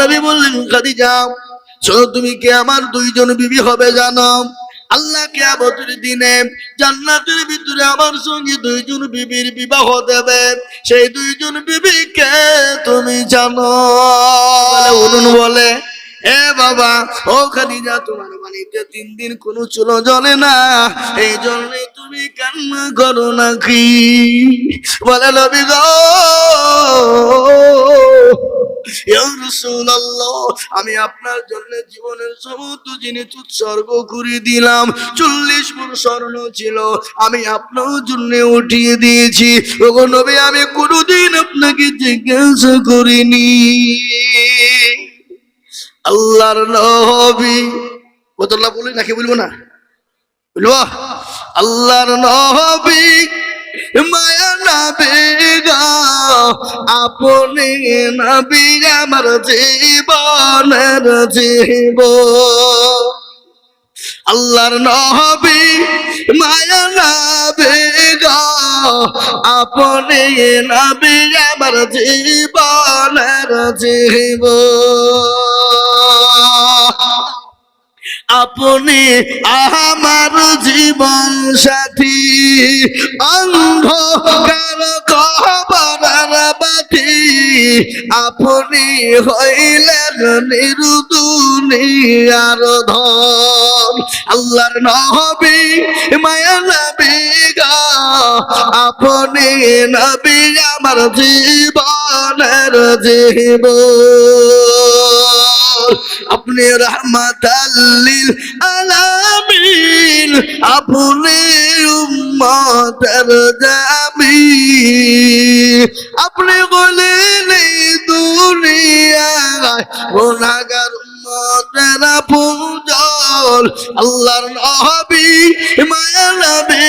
নবী বললেন, খাদিজা, শোনো তুমি কে? আমার দুইজন বিবি হবে, জানো। আল্লাহ কে কেয়ামতের দিনে জান্নাতের ভিতরে আমার সঙ্গে দুইজন বিবির বিবাহ দেবে। সেই দুইজন বিবিকে তুমি জানো? অরুণ বলে, এ বাবা, ও খাদিজা, তোমার বাড়িতে তিন দিন কোনো চুলো জ্বলে না। এই জন্যই তুমি কান্না করো নাকি? বলে নবী গো আমি আপনার জন্য জীবনের সমস্ত জিনিস উৎসর্গ করে দিলাম। চল্লিশ মন স্বর্ণ ছিল, আমি আপনার জন্য উঠিয়ে দিয়েছি। নবী, আমি কোনোদিন আপনাকে জিজ্ঞাসা করিনি। আল্লাহর নবী কতলা বলি নাকি বলব না? বলব? আল্লাহর নবী মায়া নবী গো আপনি নবী আমার জীবনের জীব আল্লাহর নবী মায়া নবী গো আপনি নবী আমার জীবনের জীব আপনি আমার জীবন সাথী। অন্ধকার কবরার বাতি। আপনি হইলেন নিরুদুনিয়ার ধন। আল্লাহর নবী, মায়া নবী গা। আপনি নবী আমার জীবনের জীবন। আপনি রহমতাল্লিল আলামিন। আপনি উম্মতের জামি আপনি বলেন এই দুনিয়ায় গুনাহগার আল্লাহর নবী নবী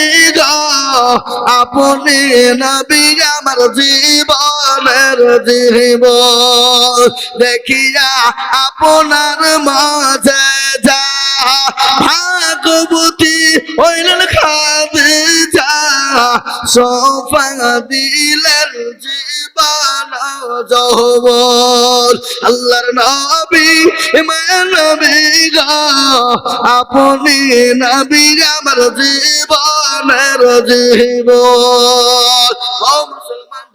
আপনি নবী আমার জীবনের জীবন। দেখিয়া আপনার মাঝে যা ভাগবতী হইলেন যা সোফা দিলের জীবন যৌবন আল্লাহর নবী নবী আপনি নবী আমার জীবনের জীবন।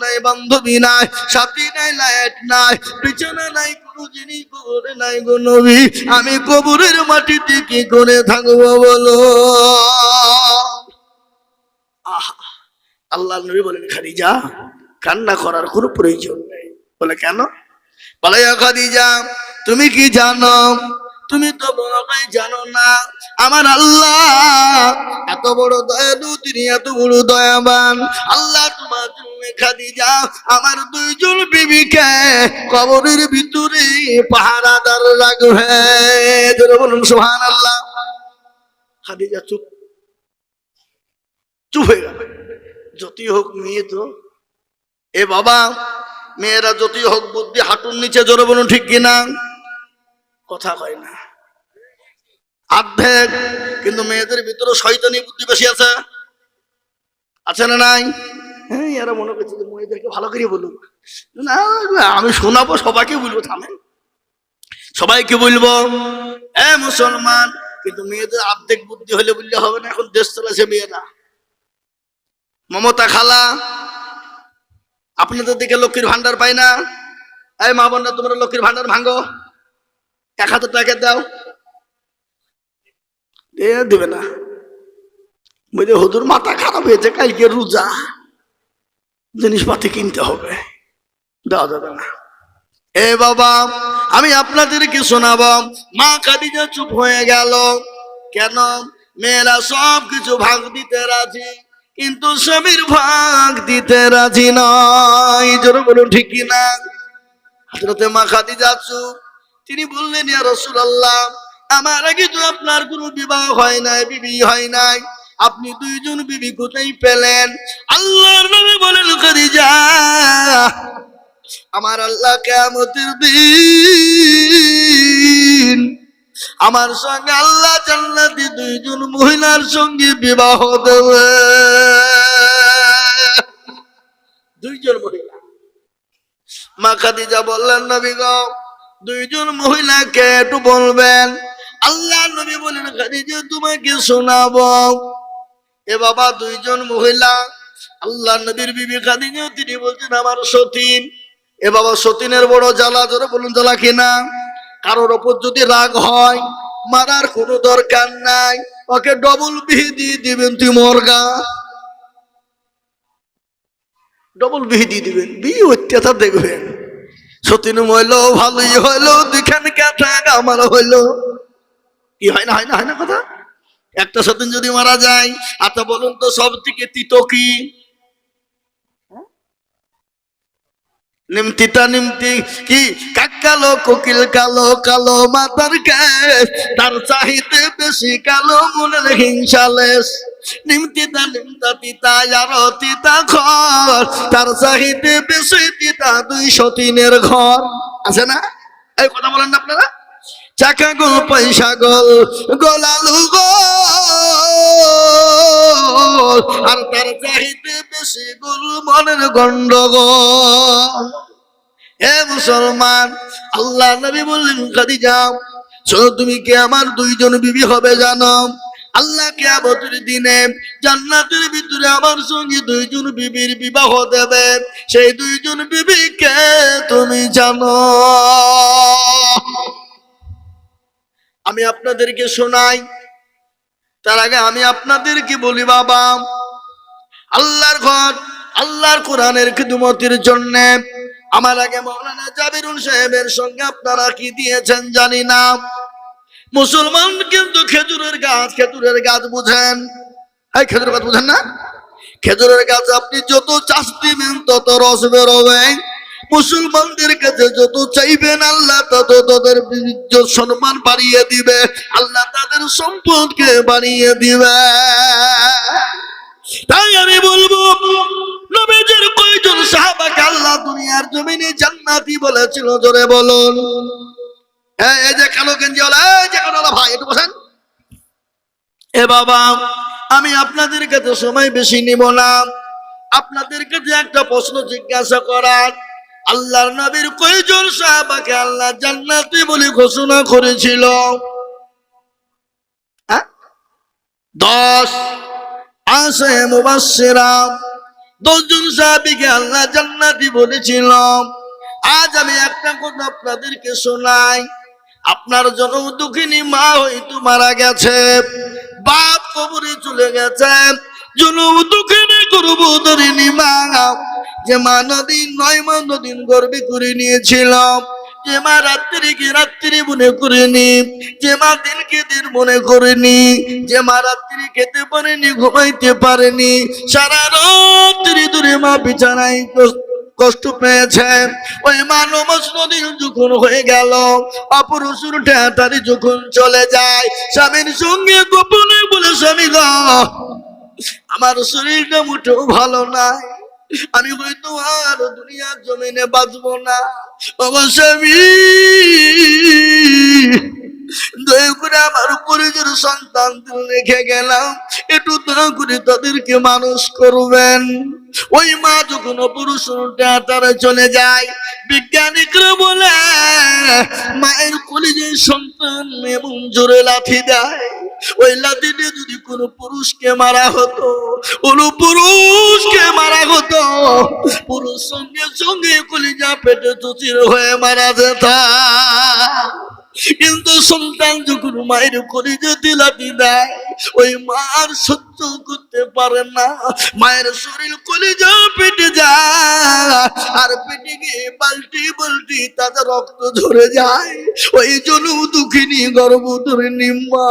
নাই বান্ধবী নাই সাথী নাই লাইট নাই, বিছানা নাই, কোনো জিনিস কবরে নাই গো নবী। আমি কবরের মাটিতে কি করে থাকব বলো? আল্লাহ নবী বলেন, খাদিজা, কান্না করার কোনো প্রয়োজন নেই। বলে কেন? বলে, "ইয়া খাদিজা, তুমি কি জানো তুমি তো বড় ভাই জানো না। আমার আল্লাহ, এত বড় দয়ালু, তিনি এত বড় দয়াবান। আল্লাহ, তোমার জন্য খাদিজা, আমার দুইজন বিবিকে কবরের ভিতরে পাহারাদার রাখবে। বলুন সুবহান আল্লাহ খাদিজা চুপ। চুপ হয়ে গেল। যতই হোক মেয়ে তো। এ বাবা, মেয়েরা যতই হোক বুদ্ধি হাঁটুর নিচে, জোরে বলুন, ঠিক কিনা? কথা কয় না। অর্ধেক কিন্তু মেয়েদের ভিতরে শয়তানি বুদ্ধি বেশি আছে। আছে না নাই? হ্যাঁ এরা মনে করছে যে মেয়েদেরকে ভালো করে বলুক। না, আমি শোনাবো, সবাইকে বলব, থামেন। সবাইকে বলব, এ মুসলমান, কিন্তু মেয়েদের অর্ধেক বুদ্ধি হলে বললে হবে না, এখন দেশ চলেছে মেয়েরা। মমতা খালা, আপনাদের দিকে লক্ষ্মীর ভান্ডার পাই না? এই মা বোনরা, তোমরা লক্ষ্মীর ভান্ডার ভাঙো। এক হাজার টাকা দাও দেবে না। বুঝলে হুজুর মাথা খারাপ হয়েছে, কালকে রোজা জিনিসপাতি কিনতে হবে। দেওয়া যাবে না। এ বাবা, আমি আপনাদেরকে শোনাব। মা খাদিজা চুপ হয়ে গেল। কেন? মেয়েরা সব কিছু ভাগ দিতে রাজি, কিন্তু স্বামীর ভাগ দিতে রাজি নয়। জোরে বলুন, ঠিক কিনা? হজরতে মা খাদিজা চুপ। তিনি বললেন, ইয়া রাসূলুল্লাহ, আমার আগে তো আপনার কোনো বিবাহ হয় নাই, বিবি হয় নাই। আপনি দুইজন বিবি কোথায় পেলেন? আল্লাহ খাদিজা, আমার আল্লাহ কেমতের দিন আমার সঙ্গে আল্লাহ জান্নাতি দুইজন মহিলার সঙ্গে বিবাহ দেবে। দুইজন মহিলা। মা খাদিজা বললেন, নবী দুইজন মহিলাকে একটু বলবেন, আল্লাহ নবী বলেন, খাদিজা, তোমাকে শোনাবো। এ বাবা, দুইজন মহিলা, আল্লাহ নবীর বিবি খাদিজা, তিনি বলছেন, আমার সতীন। এ বাবা, সতীনের বড় জ্বালা, জোরে বলুন, জ্বালা কিনা? কারোর ওপর যদি রাগ হয়, মারার কোনো দরকার নাই, ওকে ডবল বিহি দিয়ে দিবেন, তুই মরগা ডবল বিহি দিয়ে দিবেন, বিয়ে অত্যাচার দেখবেন। সতীন মইল, ভালোই হইল দুখান কাঠা আমার হইল। কি হয় না হয় না হয় না কথা? একটা সতীন যদি মারা যায় আচ্ছা বলুন তো সব থেকে তিত কি? নিমতিতা নিমতি কি? কাক কালো কোকিল কালো কালো মাতার কেশ, তার চাহিতে বেশি কালো মনের হিংসালেশ তিতা তিতা আছে না? এই কথা বলেন না চাকা গোল পয়সা গোল, গোলালু গোল। আর তার চাহিতে বেশি গোল মনের গন্ডগোল। হে মুসলমান, আল্লাহ নবী বললেন, খাদিজা, শোনো, তুমি কি আমার দুইজন বিবি হবে জানো? আল্লাহ কে আবতের দিনে জান্নাতের ভিতরে আমার সঙ্গে দুইজন বিবির বিবাহ দেবে। সেই দুইজন বিবিকে তুমি জানো। আমি আপনাদেরকে শোনাই, তার আগে আমি আপনাদেরকে বলি, বাবা, আল্লাহর ঘর, আল্লাহর কোরআনের খিদমতির জন্য আমার আগে মৌলানা জাবিরুল সাহেবের সঙ্গে আপনারা কি দিয়েছেন জানি না। মুসলমান কিন্তু খেজুরের গাছ খেজুরের গাছ বুঝেন। এই খেজুরের গাছ বুঝেন না? খেজুরের গাছ আপনি যত চাষ দিবেন, তত রস বেরোবে। মুসলমানদের কাছে যত চাইবেন, আল্লাহ তত তাদের সম্মান বাড়িয়ে দিবে। আল্লাহ তাদের সম্পদকে বাড়িয়ে দিবে। তাই আমি বলব, নবীজির কয়জন সাহাবাকে আল্লাহ দুনিয়ার জমিনে জান্নাতি বলেছিল, জোরে বলুন। হ্যাঁ এই যে কালো গেঞ্জি এই যে কালো ভাই, একটু বসেন। এ বাবা, আমি আপনাদের কাছে সময় বেশি নিব না। আপনাদের কাছে একটা প্রশ্ন জিজ্ঞাসা করার। আল্লাহর নবীর কয়জন সাহাবাকে আল্লাহ জান্নাতি বলে ঘোষণা করেছিল? হ্যাঁ? দশ। আসে মুবাসসিরা। দশজন সাহাবীকে আল্লাহ জান্নাতি বলেছিল। আজ আমি একটা কথা আপনাদেরকে শোনাই। আপনার জন্ম দুঃখিনী মা হয়তো মারা গেছে, বাপ কবরে চলে গেছে। জন্ম দুঃখিনী করব ধরিনি মা। যে মা নদী নয়, মা নদীন গর্বে করে নিয়েছিল। যে মা রাত্রিকে রাত্রি মনে করেনি, যে মা দিনকে দিন মনে করেনি, যে মা রাত্রি খেতে পারেনি, ঘুমাইতে পারেনি। সারা রাত্রি ধরে মা বিছানায় কষ্ট- পেয়েছে। ওই মানব নদী যখন হয়ে গেল অপরশুর ঠেটারি যখন চলে যায়, স্বামীর সঙ্গে গোপনে বলে, স্বামী আমার শরীরটা মোটেও ভালো নাই। আমি হয়তো আর দুনিয়ার জমিনে বাঁচবো না। স্বামী। দয়া করে আমার পরিজন সন্তান রেখে গেলাম। একটু দয়া করে তাদেরকে মানুষ করবেন। ওই মা যখন পুরুষ তারা চলে যায় বিজ্ঞানিকরা বলে, মায়ের কলিজে সন্তান এমন জোরে লাথি দেয়। ওই লাথি যদি কোনো পুরুষকে মারা হতো, কোনো পুরুষকে মারা হতো, পুরুষ সঙ্গে সঙ্গে কলিজা পেটে চুচির হয়ে মারা যেত। কিন্তু সন্তান যখন মায়ের করে যদি লাঠি দেয় ওই মার সহ্য করতে পারে না। মায়ের শরীর কলিজা পেটে যায়, আর পেটে গিয়ে বালতি বালতি তাদের রক্ত ঝরে যায়। ওই জন্য দুঃখিনী ধরে নিম্মা,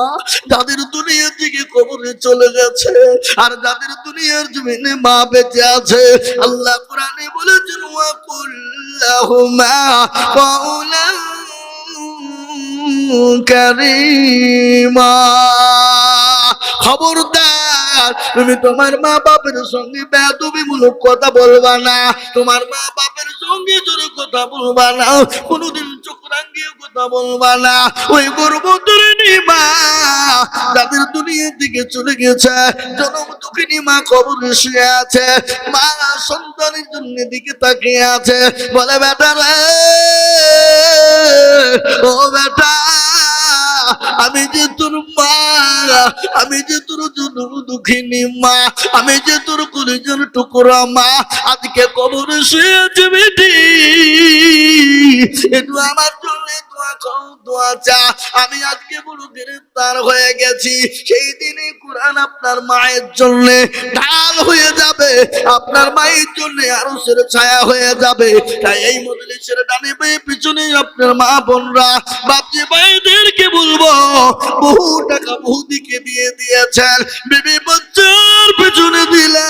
যাদের দুনিয়া থেকে কবরে চলে গেছে, আর যাদের দুনিয়ার জমিনে মা বেঁচে আছে। আল্লাহ কোরআনে বলেছেন, ওয়া কুল্লাহুমা কওলা কারিমা। খবরদার, তুমি তোমার মা বাপের সঙ্গে বেদবি মূলক কথা বলবা না। তোমার মা বাপের সঙ্গে জোরে কথা বলবা না। কোনোদিন চোখ রাঙ্গিয়ে কথা বলবা না। ওই গর্ভতরে মা যাদের দুনিয়া দিকে চলে গেছে, জনম দুঃখিনী মা কবর শুয়ে আছে, মা সন্তানের জন্য দিকে তাকিয়ে আছে। বলে, বেটা রে ও বেটা, আমি যে তোর মা, আমি যে তোর দুঃখিনী মা, আমি যে তোর কলিজার টুকরা মা, আজকে কবর শুয়েছে বেটি। একটু আমার দোয়া কর দোয়া চা। আমি আজকে বড় গ্রেফতার হয়ে গেছি। সেই দিনে কোরআন আপনার মায়ের জন্য ঢাল হয়ে যাবে। আপনার মায়ের জন্য আরও সেরে ছায়া হয়ে যাবে। তাই এই মজলিসের ডানে পেয়ে পিছনে আপনার মা বোনরা, বাপজি ভাইদেরকে বলব, বহু টাকা বহু দিকে দিয়ে দিয়েছেন। বেবি বাচ্চার পিছনে দিলে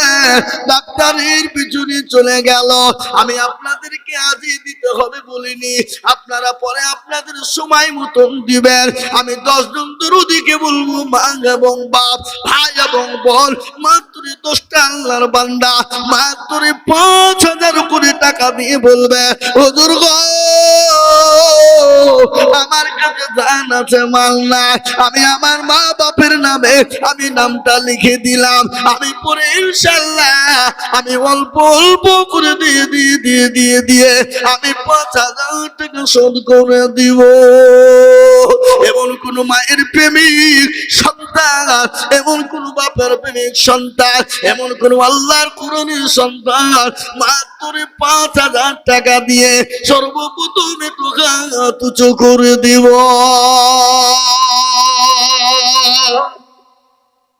ডাক্তারের পিছনে চলে গেল। আমি আপনাদেরকে আজই দিতে হবে বলিনি। আপনারা পরে আপনাদের সময় মতন দিবেন। আমি দশ জন দরুদিকে বলব, মা এবং বাপ, ভাই এবং বোন, মাত্র দশটা আল্লাহর বান্দা, মাত্র পাঁচ হাজার কোটি টাকা দিয়ে বলবে, হুজুর গো, আমার কাছে জান আছে, মাল না আমি আমার মা বাপের নামে, আমি নামটা লিখে দিলাম। আমি পরে ইনশাল্লাহ আমি অল্প অল্প করে দিয়ে দিয়ে দিয়ে দিয়ে দিয়ে আমি পাঁচ হাজার টাকা শোধ করে দিব। এমন কোন মায়ের প্রেমিক সন্তান, এমন কোন বাপের প্রেমিক সন্তান, এমন কোন আল্লাহর কুরনির সন্তান মাত্র পাঁচ হাজার টাকা দিয়ে সর্বপ্রথম একটু তুচো করে দিব।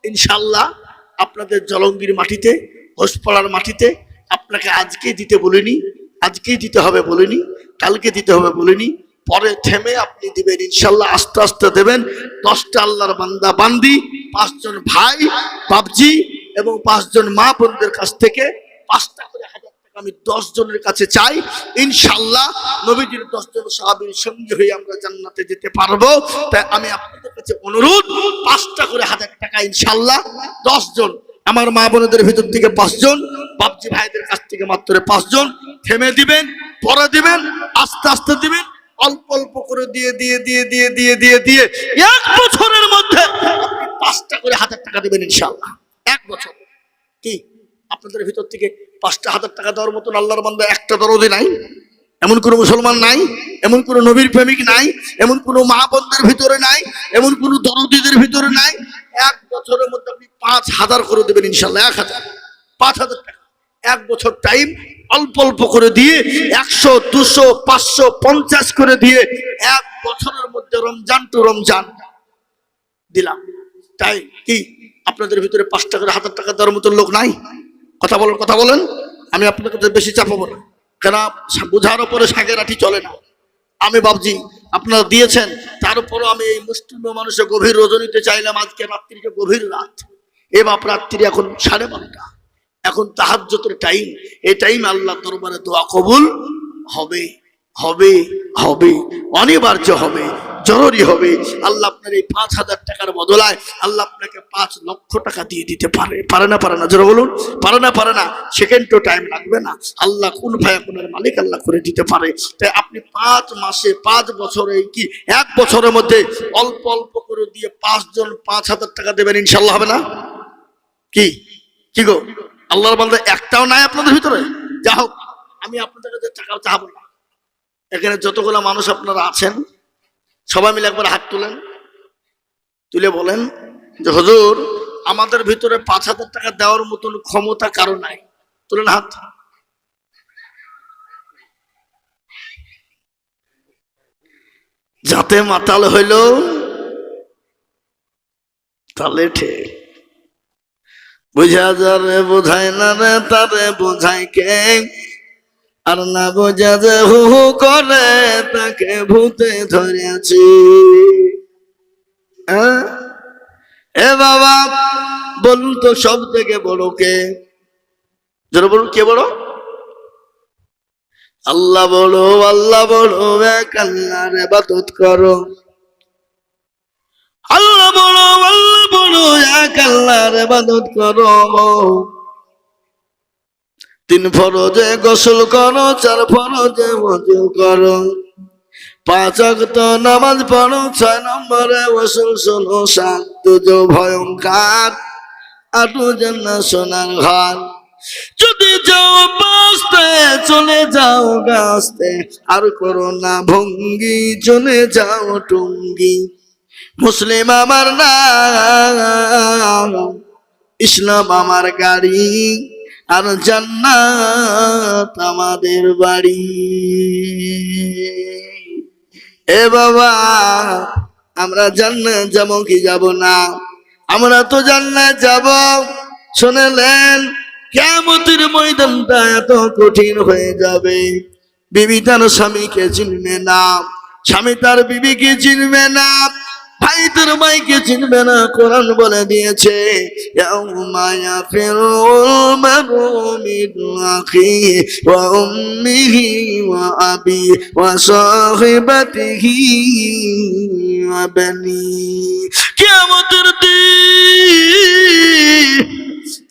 ইনশাল্লাহ আপনাদের জলঙ্গির মাটিতে ঘোষপাড়ার মাটিতে আপনাকে আজকে দিতে বলিনি, আজকেই দিতে হবে বলিনি, কালকে দিতে হবে বলিনি, পরে থেমে আপনি দিবেন ইনশাল্লাহ আস্তে আস্তে দেবেন। দশটা আল্লাহর বান্দা বান্দি, পাঁচজন ভাই বাবজি এবং পাঁচজন মা বোনদের কাছ থেকে পাঁচটা করে হাজার টাকা আমি জনের কাছে চাই। ইনশাল্লাহ নবীজির দশ জন সাহাবীর সঙ্গে হয়ে আমরা জান্নাতে যেতে পারব। তাই আমি আপনাদের কাছে অনুরোধ, পাঁচটা করে হাজার টাকা ইনশাল্লাহ দশ জন আমার মা বোনদের ভিতর থেকে পাঁচজন, বাপজি ভাইদের কাছ থেকে মাত্র পাঁচজন থেমে দিবেন, পরে দিবেন, আস্তে আস্তে দিবেন, অল্প অল্প করে দিয়ে দিয়ে দিয়ে দিয়ে দিয়ে দিয়ে দিয়ে এক বছরের মধ্যে পাঁচটা করে হাজার টাকা দিবেন ইনশাল্লাহ এক বছর। কি? আপনাদের ভিতর থেকে পাঁচটা হাজার টাকা দেওয়ার মতন আল্লাহর বান্দা একটা দরদি নাই। এমন কোনো মুসলমান নাই, এমন কোনো নবীর প্রেমিক নাই, এমন কোনো মা বোনদের ভিতরে নাই, এমন কোনো দরদিদের ভিতরে নাই এক বছরের মধ্যে আপনি পাঁচ হাজার করে দেবেন ইনশাল্লাহ, এক হাজার। পাঁচ হাজার টাকা। এক বছর টাইম অল্প অল্প করে দিয়ে একশো, দুশো, পাঁচশো, পঞ্চাশ করে দিয়ে এক বছরের মধ্যে রমজান টু রমজান দিলাম। তাই কি আপনাদের ভিতরে পাঁচ টাকার, হাজার টাকা দেওয়ার মতো লোক নাই? কথা বলেন কথা বলেন। আমি আপনাদের বেশি চাপাবো না। কেন? বোঝার ওপরে আঠি চলে না। আমি ভাবছি আপনারা দিয়েছেন। তার উপরও আমি এই মুসলিম মানুষের গভীর রজনীতে চাইলাম। আজকে রাত্রিকে গভীর রাত। এ বাপ রাত্রি এখন সাড়ে বারোটা। এখন তাহাজ্যতের টাইম এই টাইম আল্লাহ দরবারে দোয়া কবুল হবে। হবে হবে, অনিবার্য হবে, জরুরি হবে। আল্লাহ আপনার এই পাঁচ হাজার টাকার বদলায় আল্লাহ আপনাকে পাঁচ লক্ষ টাকা দিয়ে দিতে পারে। পারে না পারে না, জোরে বলুন। পারে না পারে না সেকেন্ডও টাইম লাগবে না। আল্লাহ কোন ভাইয়া কোনের মালিক আল্লাহ করে দিতে পারে। তাই আপনি পাঁচ মাসে, পাঁচ বছরে কি, এক বছরের মধ্যে অল্প অল্প করে দিয়ে পাঁচজন পাঁচ হাজার টাকা দেবেন ইনশাল্লাহ হবে না? কি? কি গো? আল্লাহর বলতে একটাও নাই আপনাদের ভিতরে? যা হোক আমি আপনাদের কাছে টাকা চাহাবো না। এখানে যতগুলো মানুষ আপনারা আছেন, সবাই মিলে একবার হাত তুলেন, তুলে বলেন যে, হুজুর, আমাদের ভিতরে পাঁচ হাজার টাকা দেওয়ার মতন ক্ষমতা কারও নাই। তুলেন হাত। যাতে মাতাল হইল তাহলে ঠিক বুঝা যারে বোঝায় না রে, তারে বোঝায় কে? আর না বোঝা যে হু হু করে তাকে ভূতে ধরেছি। হ্যাঁ? এ বাবা, বলুন তো সব থেকে বড় কে? যারা বলুন, কে বড়? আল্লাহ বড় আল্লাহ বড় এক আল্লাহর ইবাদত করো। আল্লাহ বড় আল্লাহ বড় হলো এক আল্লাহর ইবাদত করো। তিন ফরজে গোসল করো, চার ফরজে মজু করো। পাঁচ অক্ত নামাজ পড়ো, ছয় নম্বরে ওসুল শোনো, সাত দুজো ভয়ঙ্কর আটু জন্য সোনার ঘর। যদি যাও বাঁচতে, চলে যাও গাছতে, আর করো না ভঙ্গি, চলে যাও টুঙ্গি। মুসলিম আমার নাম, ইসলাম আমার গাড়ি। আর জান্নাত আমাদের বাড়ি। এ বাবা, আমরা জান্নাত যাব কি যাব না? আমরা তো জান্নাত যাব। শুনেলেন কেমতির ময়দানটা এত কঠিন হয়ে যাবে। বিবি তার স্বামীকে চিনবে না, স্বামী তার বিবিকে চিনবে না। ভাই তোর ভাইকে চিনবে না, কোরআন বলে দিয়েছে, ইয়াউমা ইয়াফিরুল মারউ আখিহি ওয়া উম্মিহি ওয়া আবি ওয়া সাহিবাতিহি ওয়া বানি। কিয়ামতের দিন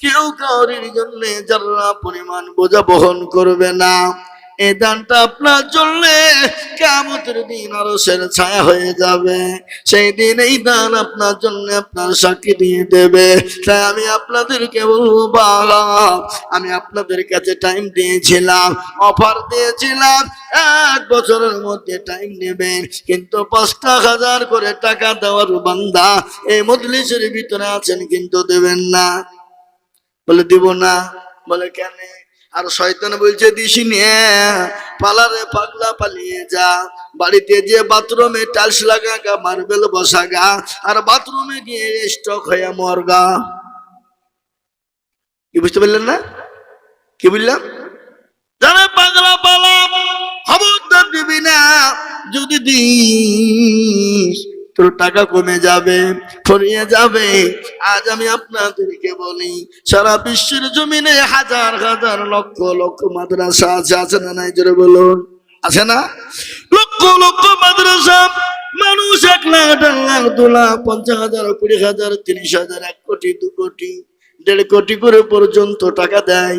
কেউ কাউরির জন্য যারা পরিমাণ বোঝা বহন করবে না এই দানটা আপনার জন্য কেমতের দিন আরও সের ছায়া হয়ে যাবে। সেই দিন এই দান আপনার জন্য আপনার সাক্ষী দিয়ে দেবে। তাই আমি আপনাদেরকে বলব বাবা আমি আপনাদের কাছে টাইম দিয়েছিলাম অফার দিয়েছিলাম, এক বছরের মধ্যে টাইম নেবেন। কিন্তু পাঁচটা হাজার করে টাকা দেওয়ার বান্দা এই মজলিসের ভিতরে আছেন, কিন্তু দেবেন না। বলে দিব না। বলে কেন? আর শয়তান বলছে, দিসি নিয়ে, পালারে পাগলা পালিয়ে যা। বাড়িতে যে বাথরুমে টাইলস লাগা গা, মার্বেল বসা গা, আর বাথরুমে গিয়ে স্টক হয়ে মরগা কি বুঝতে পারলেন না? কি বুঝলাম? জানে পাগলা পালাম, খবরদার দিবি না, যদি দিস তোর টাকা কমে যাবে, ফরিয়ে যাবে। আজ আমি আপনাদেরকে বলি, সারা বিশ্বের জমিনে হাজার হাজার লক্ষ লক্ষ মাদ্রাসা আছে আছে না নাই? জোরে বলুন। আছে না? লক্ষ লক্ষ মাদ্রাসা, মানুষ এক লাখ, দেড় লাখ, দু লাখ, পঞ্চাশ হাজার, কুড়ি হাজার, তিরিশ হাজার, এক কোটি, দু কোটি, দেড় কোটি করে পর্যন্ত টাকা দেয়।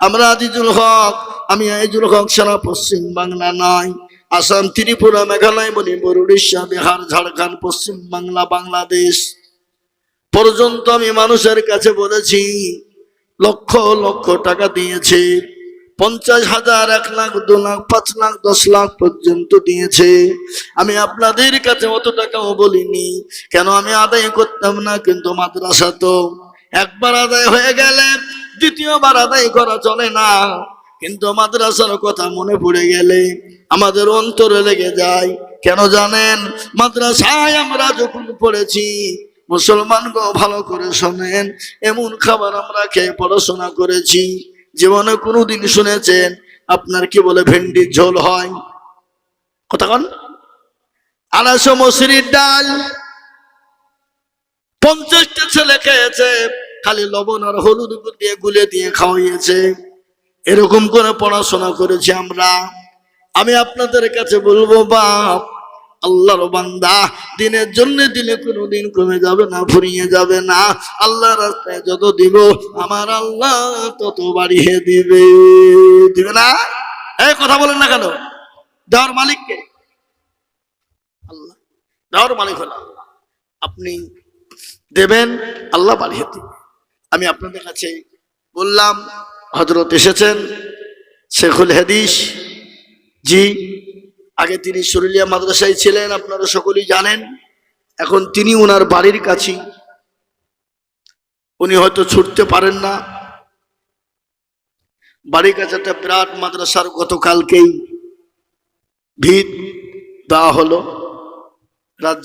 আমরা আজিজুল হক, আমি আজিজুল হক সারা পশ্চিম বাংলা নয়। আসাম, ত্রিপুরা, মেঘালয়, মণিপুর, উড়িষ্যা, বিহার, ঝাড়খণ্ড, পশ্চিম বাংলা, বাংলাদেশ পর্যন্ত আমি মানুষের কাছে বলেছি, লক্ষ লক্ষ টাকা দিয়েছে, পঞ্চাশ হাজার, এক লাখ, দু লাখ, পাঁচ লাখ, দশ লাখ পর্যন্ত দিয়েছে। আমি আপনাদের কাছে অত টাকাও বলিনি, কেন আমি আদায় করতাম না, কিন্তু মাদ্রাসা তো একবার আদায় হয়ে গেলে, দ্বিতীয়বার আদায় করা চলে না। কিন্তু মাদ্রাসার কথা মনে পড়ে গেলে আমাদের অন্তরে লেগে যায়। কেন জানেন? মাদ্রাসায় আমরা যখন পড়েছি, মুসলমান গো ভালো করে শোনেন, এমন খাবার আমরা খেয়ে পড়াশোনা করেছি। জীবনে কোনোদিন শুনেছেন, আপনার কি বলে ভেন্ডির ঝোল হয়? কথা কন। আড়াইশো মসুরির ডাল। পঞ্চাশটা ছেলে খেয়েছে, খালি লবণ আর হলুদ দিয়ে গুলে দিয়ে খাওয়াইয়েছে। এরকম করে পড়াশোনা করেছি আমরা। আমি আপনাদের কাছে বলব, বাপ, আল্লাহর বান্দা, দিনের জন্য দিনে কোনো দিন কমে যাবে না, ফুরিয়ে যাবে না। আল্লাহ রাস্তায় যত দিব, আমার আল্লাহ তত বাড়িয়ে দিবে। দিবে না? এই কথা বলেন না কেন? দেওয়ার মালিককে আল্লাহ। দেওয়ার মালিক হলো। আপনি দেবেন, আল্লাহ বাড়িয়ে দিবে। আমি আপনাদের কাছে বললাম হজরত এসেছেন, শেখুল হাদিস জি। আগে তিনি সরুলিয়া মাদ্রাসায় ছিলেন, আপনারা সকলেই জানেন। এখন তিনি ওনার বাড়ির কাছেই উনি হয়তো ছুটতে পারেন না। বাড়ির কাছে একটা বিরাট মাদ্রাসার গতকালকেই ভিত দেওয়া হলো। রাজ্যে